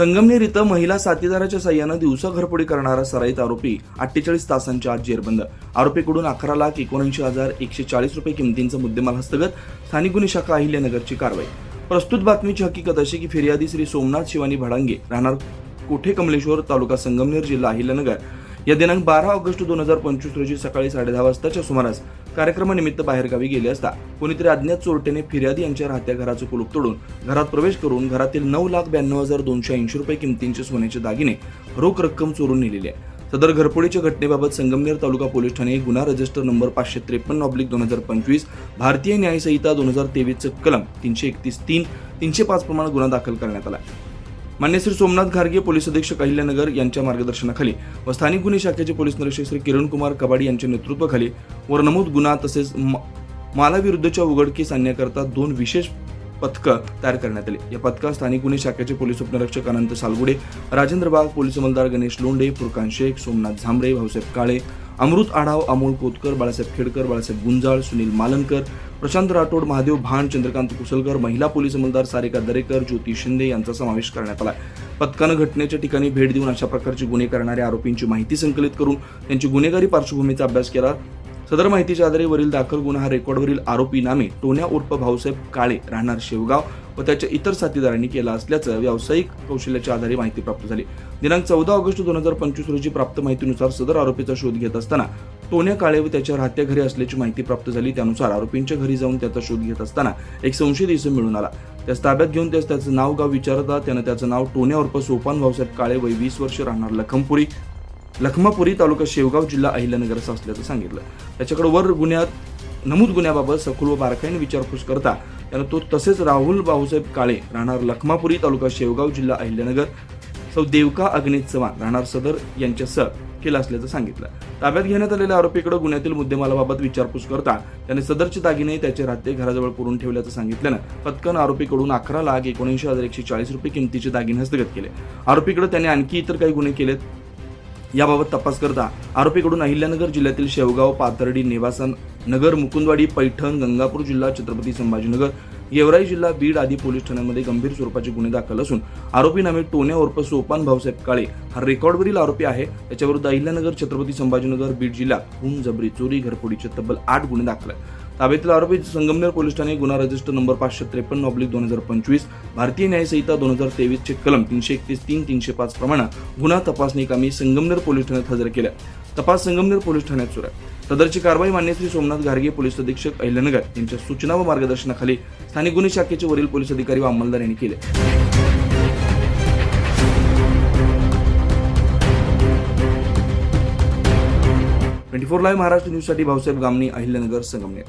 संगमनेर इथं महिला साथीदाराच्या सहाय्यानं दिवसा घरपोडी करणारा सराईत आरोपी अठ्ठेचाळीस तासांच्या आत जेरबंद. आरोपीकडून अकरा लाख एकोणऐंशी हजार एकशे चाळीस रुपये किमतींचा मुद्देमाल हस्तगत. स्थानिक गुन्हे शाखा अहिल्यानगरची कारवाई. प्रस्तुत बातमीची हकीकत अशी की फिर्यादी श्री सोमनाथ शिवानी भडांगे राहणार कोठे कमलेश्वर तालुका संगमनेर जिल्हा अहिल्यानगर. या दिनांक बारा ऑगस्ट दोन हजार पंचवीस रोजी सकाळी साडेदहा वाजताच्या सुमारास कार्यक्रमानिमित्त बाहेरगावी गेले असता कोणीतरी अज्ञात चोरट्याने फिर्यादी यांच्या राहत्या घराचं कुलूप तोडून घरात प्रवेश करून घरातील नऊ लाख ब्याण्णव हजार दोनशे ऐंशी रुपये किमतींचे सोन्याचे दागिने रोख रक्कम चोरून नेलेली आहे सदर घरफोडीच्या घटनेबाबत संगमनेर तालुका पोलीस ठाणे गुन्हा रजिस्टर नंबर पाचशे त्रेपन्न ऑब्लिक दोन हजार पंचवीस भारतीय न्यायसंहिता दोन हजार तेवीसचं कलम तीनशे एकतीस तीन तीनशे पाच प्रमाणे गुन्हा दाखल करण्यात आला आहे. मान्य श्री सोमनाथ घारगे पोलीस अधीक्षक अहिल्यानगर यांच्या मार्गदर्शनाखाली व स्थानिक गुन्हे शाखेचे पोलीस निरीक्षक श्री किरण कुमार कबाडी यांच्या नेतृत्वाखाली वर नमूद गुन्हा तसेच मालाविरुद्धच्या उघडकीस आणण्याकरता दोन विशेष पथकं तयार करण्यात आली. या पथकात स्थानिक गुन्हे शाखेचे पोलीस उपनिरीक्षक अनंत सालगुडे राजेंद्र बाग पोलीस अंमलदार गणेश लोंडे फुरकान शेख सोमनाथ झांबरे भाऊसाहेब काळे अमृत आढाव अमोल कोतकर बाळासाहेब खेडकर बाळासाहेब गुंजाळ सुनील मालनकर प्रशांत राठोड महादेव भान चंद्रकांत कुसलकर महिला पोलीस अंमलदार सारिका दरेकर ज्योती शिंदे यांचा समावेश करण्यात आला. पथकानं घटनेच्या ठिकाणी भेट देऊन अशा प्रकारचे गुन्हे करणाऱ्या आरोपींची माहिती संकलित करून त्यांची गुन्हेगारी पार्श्वभूमीचा अभ्यास केला. सदर माहितीच्या आधारे वरील दाखल गुन्हा हा रेकॉर्डवरील आरोपी नामे टोन्या उर्फ भाऊसाहेब काळे राहणार शेवगाव व त्याच्या इतर साथीदारांनी केला असल्याचं व्यावसायिक कौशल्याच्या आधारे माहिती प्राप्त झाली. दिनांक चौदा ऑगस्ट दोन हजार पंचवीस रोजी प्राप्त माहितीनुसार सदर आरोपीचा शोध घेत असताना टोन्या काळे व त्याच्या राहत्या घरी असल्याची माहिती प्राप्त झाली. त्यानुसार आरोपींच्या घरी जाऊन त्याचा शोध घेत असताना एक संशयित इसम मिळून आला. त्यास ताब्यात घेऊन त्यास त्याचं नाव गाव विचारता त्यानं त्याचं नाव टोन्या उर्फ सोपान भाऊसाहेब काळे वय वीस वर्ष राहणार लखमपुरी. लखमापुरी तालुका शेवगाव जिल्हा अहिल्यानगर असं असल्याचं सांगितलं. त्याच्याकडे वर गुन्ह्यात नमूद गुन्ह्याबाबत सखोल व बारकाईने विचारपूस करता त्यानं तो तसेच राहुल भाऊसाहेब काळे राहणार लखमापुरी तालुका शेवगाव जिल्हा अहिल्यानगर सौ देवका अग्नित चव्हाण राहणार सदर यांच्यासह केला असल्याचं सांगितलं. ताब्यात घेण्यात आलेल्या आरोपीकडे गुन्ह्यातील मुद्देमालाबाबत विचारपूस करता त्याने सदरचे दागिने त्याचे राहते घराजवळ पुरून ठेवल्याचं सांगितल्यानं पत्कन आरोपीकडून अकरा लाख एकोणऐंशी हजार एकशे चाळीस रुपये किमतीचे दागिने हस्तगत केले. आरोपीकडे त्याने आणखी इतर काही गुन्हे केलेत. याबाबत तपास करता आरोपीकडून अहिल्यानगर जिल्ह्यातील शेवगाव पाथर्डी नेवासन नगर मुकुंदवाडी पैठण गंगापूर जिल्हा छत्रपती संभाजीनगर गेवराई जिल्हा बीड आदी पोलीस ठाण्यांमध्ये गंभीर स्वरूपाचे गुन्हे दाखल असून आरोपी नामे टोन्या उर्फ सोपान भाऊसाहेब काळे हा रेकॉर्डवरील आरोपी आहे. त्याच्याविरुद्ध अहिल्यानगर छत्रपती संभाजीनगर बीड जिल्ह्यात खून जबरी चोरी घरफोडीचे तब्बल आठ गुन्हे दाखल आहेत. ताब्यातील आरोपी संगमनेर पोलीस ठाणे गुन्हा रजिस्टर नंबर पाचशे त्रेपन्न ऑब्लिक दोन हजार पंचवीस भारतीय न्यायसंहिता दोन हजार तेवीसचे कलम तीनशे एकतीस तीन तीनशे पाच प्रमाणे गुन्हा तपासणी कामी संगमनेर पोलीस ठाण्यात हजर केल्या. तपास संगमनेर पोलीस ठाण्यात सुरू आहे. सदरची कारवाई मान्य श्री सोमनाथ घारगे पोलीस अधीक्षक अहिल्यानगर यांच्या सूचना व मार्गदर्शनाखाली स्थानिक गुन्हे शाखेचे वरील पोलीस अधिकारी व अंमलदार यांनी केले. ट्वेंटी फोर लाईव्ह महाराष्ट्र न्यूजसाठी भाऊसाहेब गामणी अहिल्यानगर संगमनेर.